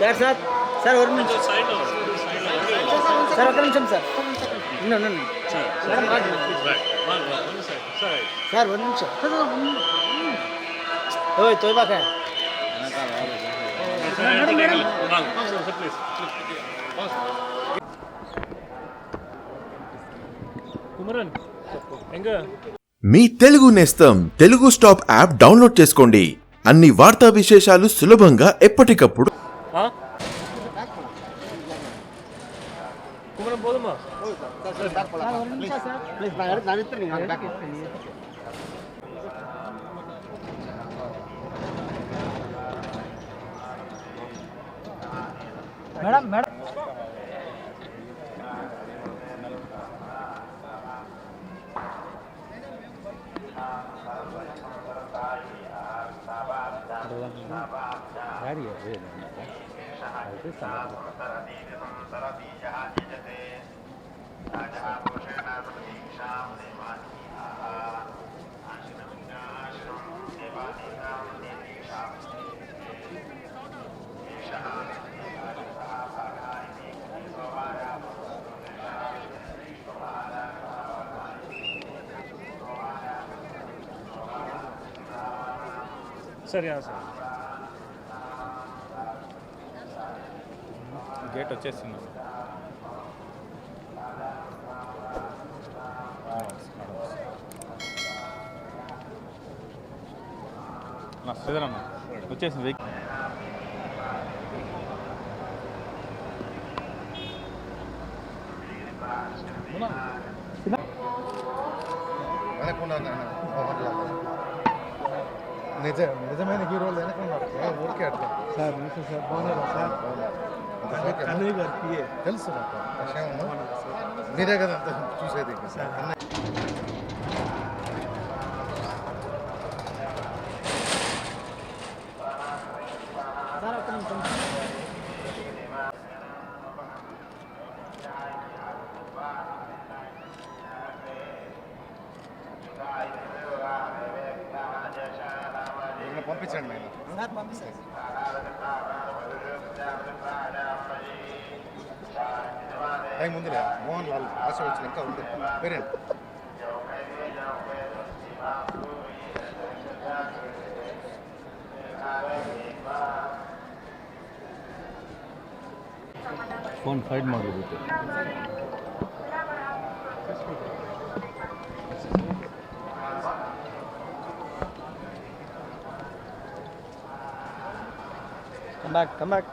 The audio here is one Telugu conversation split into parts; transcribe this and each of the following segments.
సార్ సార్ సార్ ఒక నిమిషం సార్ ఒక నిమిషం సార్. సార్ ఒక నిమిషం ఓయ్ తోయబాక కుమరన్ ఎంగ మీ తెలుగు నేస్తం తెలుగు స్టాప్ యాప్ డౌన్లోడ్ చేసుకోండి అన్ని వార్తా విశేషాలు సులభంగా ఎప్పటికప్పుడు కుమరన్ పోదమ్మా మేడం మేడం సరే సార్ గేట్ వచ్చేసింది నా శ్రీధర్ అన్న వచ్చేసింది వెహికల్ వెనకున్నారు నాయన పవన్ లాగా నిజ నిజమైన హీరోలు వెనకున్నారు ఊరికే అట్లా. Sir sir. బాగున్నారా సార్? కన్నయ్య గారికి తెలుసు నాకు. విషయం మీరే కదా చూసేది సార్. కన్నయ్య. సార్ పంపించండి నాయన సార్ పంపిస్తాను టైం ఉందిలే మోహన్ లాల్ ఆశ వచ్చిన ఇంకా ఉంది వేరే ಫೋನ್ ಫೈಡ್ ಮಾಡಿಬಿಟ್ಟು come back come back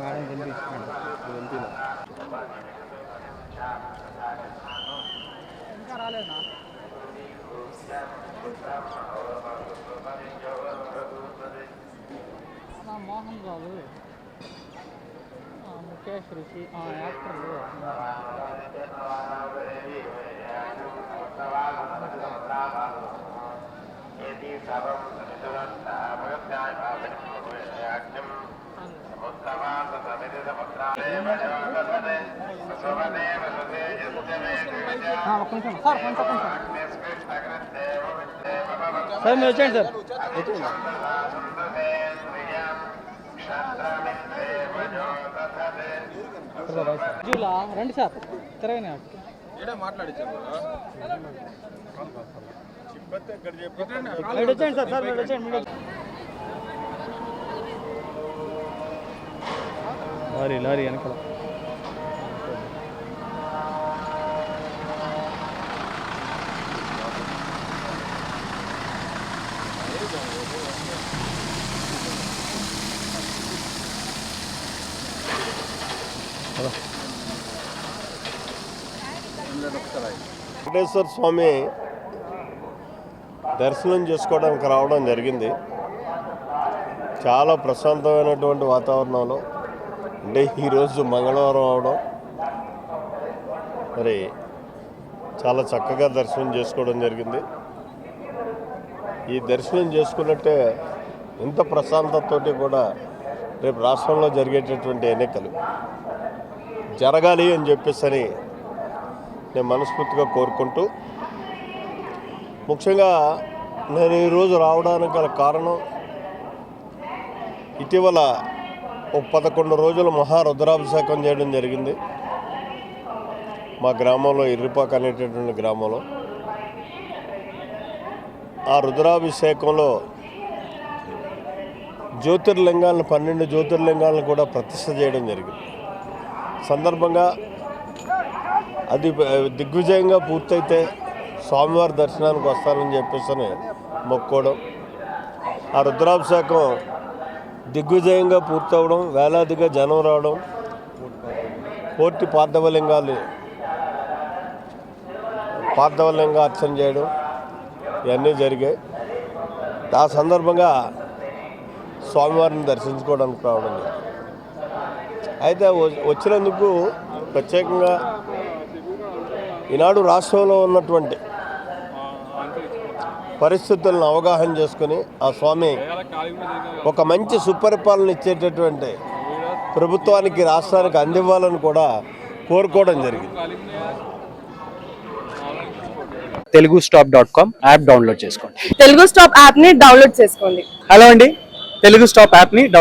madam తినిపించాను ఇంకా రాలేదా? మోహన్ బాబు. ముఖేష్ ఋషి ఆ యాక్టర్లు సార్ కొంచెం సార్ మీరు వచ్చేయండి సార్ జూలా రండి సార్. తిరగని. వచ్చేయండి సార్ సార్ మీరు వచ్చేయండి. లారీ లారీ వెనకాల. వెంకటేశ్వర స్వామి దర్శనం చేసుకోవడానికి రావడం జరిగింది. చాలా ప్రశాంతమైనటువంటి వాతావరణంలో. అంటే ఈరోజు మంగళవారం అవడం. మరి చాలా చక్కగా దర్శనం చేసుకోవడం జరిగింది. ఈ దర్శనం చేసుకున్నట్టే ఇంత ప్రశాంతతతోటి కూడా రేపు రాష్ట్రంలో జరిగేటటువంటి ఎన్నికలు. జరగాలి అని చెప్పేసి అని నేను మనస్ఫూర్తిగా కోరుకుంటూ ముఖ్యంగా నేను ఈరోజు రావడానికి గల కారణం ఇటీవల ఒక పదకొండు రోజులు మహారుద్రాభిషేకం చేయడం జరిగింది. మా గ్రామంలో ఇర్రిపాక్ అనేటటువంటి గ్రామంలో. ఆ రుద్రాభిషేకంలో జ్యోతిర్లింగాలను పన్నెండు జ్యోతిర్లింగాలను కూడా ప్రతిష్ట చేయడం జరిగింది. సందర్భంగా అది దిగ్విజయంగా పూర్తయితే స్వామివారి దర్శనానికి వస్తానని చెప్పేసి అని మొక్కోవడం ఆ రుద్రాభిషేకం దిగ్విజయంగా పూర్తవడం వేలాదిగా జనం రావడం కోటి పార్థవలింగాలు పార్థవలింగా అర్చన చేయడం ఇవన్నీ జరిగాయి ఆ సందర్భంగా స్వామివారిని దర్శించుకోవడానికి రావడం జరిగింది. అయితే వచ్చినందుకు ప్రత్యేకంగా ఈనాడు రాష్ట్రంలో ఉన్నటువంటి పరిస్థితులను అవగాహన చేసుకుని ఆ స్వామి ఒక మంచి సుపరిపాలన ఇచ్చేటటువంటి ప్రభుత్వానికి రాష్ట్రానికి అందివ్వాలని కూడా కోరుకోవడం జరిగింది. Telugu stop dot com app download చేసుకోండి. తెలుగు స్టాప్ యాప్ని డౌన్లోడ్ చేసుకోండి. హలో అండి తెలుగు స్టాప్ యాప్ని డౌన్లోడ్